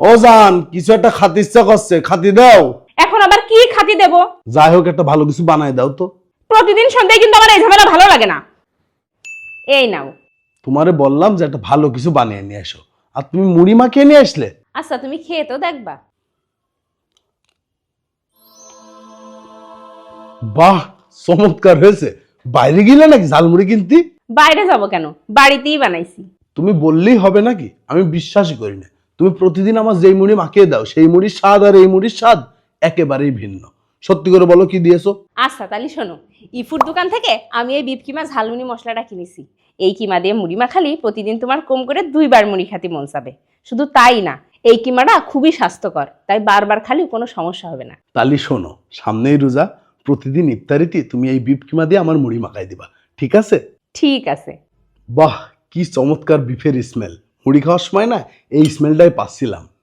ও জান কিছু একটা খাতি ইচ্ছা করছে খাতি দাও। এখন আবার কি খাতি দেব? যাই হোক একটা ভালো কিছু বানায় দাও তো। প্রতিদিন সন্ধ্যায় কিন্তু আমার এই ঝামেলা ভালো লাগে না। এই নাও। তোমারে বললাম যে একটা ভালো কিছু বানিয়ে নিয়ে এসো। আর তুমি মুড়ি মাখিয়ে নিয়ে আসলে? আচ্ছা তুমি খেয়ে তো দেখবা। বাহ চমৎকার হয়েছে। বাইরে গেলে নাকি ঝালমুড়ি কিনতি? বাইরে যাব কেন? বাড়িতেই বানাইছি। তুমি বললেই হবে নাকি? আমি বিশ্বাসই করি না। তুমি প্রতিদিন আমার যেই মুড়ি মাখিয়ে দাও সেই মুড়ির স্বাদ আর এই মুড়ির স্বাদ একেবারেই ভিন্ন। সত্যি করে বলো কি দিয়েছ? আচ্ছা তাহলে শোনো। ইফুর দোকান থেকে আমি এই বিপ কিমা ঝালমুড়ি মশলাটা কিনেছি। এই কিমা দিয়ে মুড়ি মাখালি প্রতিদিন তোমার কম করে দুইবার মুড়ি খাতি মন চাবে। শুধু তাই না এই কিমাটা খুবই স্বাস্থ্যকর তাই বারবার খালি কোনো সমস্যা হবে না। তালি শোনো সামনেই রোজা প্রতিদিন ইফতারিতে তুমি এই বিপ কিমা দিয়ে আমার মুড়ি মাখাই দিবা ঠিক আছে? ঠিক আছে। বাহ কি চমৎকার বিফের স্মেল মুড়ি খাওয়ার সময় না এই স্মেলটাই পাচ্ছিলাম।